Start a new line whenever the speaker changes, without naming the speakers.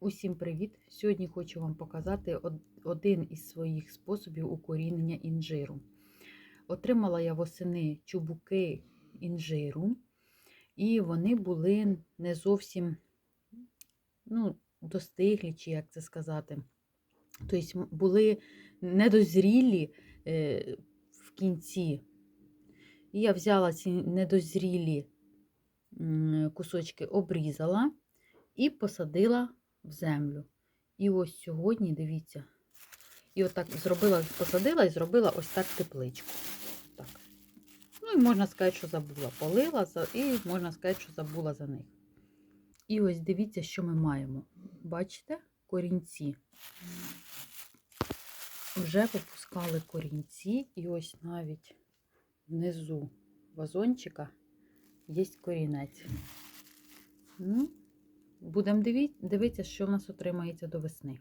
Усім привіт! Сьогодні хочу вам показати один із своїх способів укорінення інжиру. Отримала я восени чубуки інжиру, і вони були не зовсім ну, достиглі, чи як це сказати. Тобто були недозрілі е, в кінці. І я взяла ці недозрілі кусочки, обрізала і посадила в землю. І ось сьогодні, дивіться, і отак зробила, посадила і зробила ось так тепличку. Так. Ну і можна сказати, що забула. Полила і можна сказати, що забула за них. І ось дивіться, що ми маємо. Бачите? Корінці. Вже попускали корінці, і ось навіть внизу вазончика є корінець. Ну, Будемо дивитися, що в нас отримається до весни.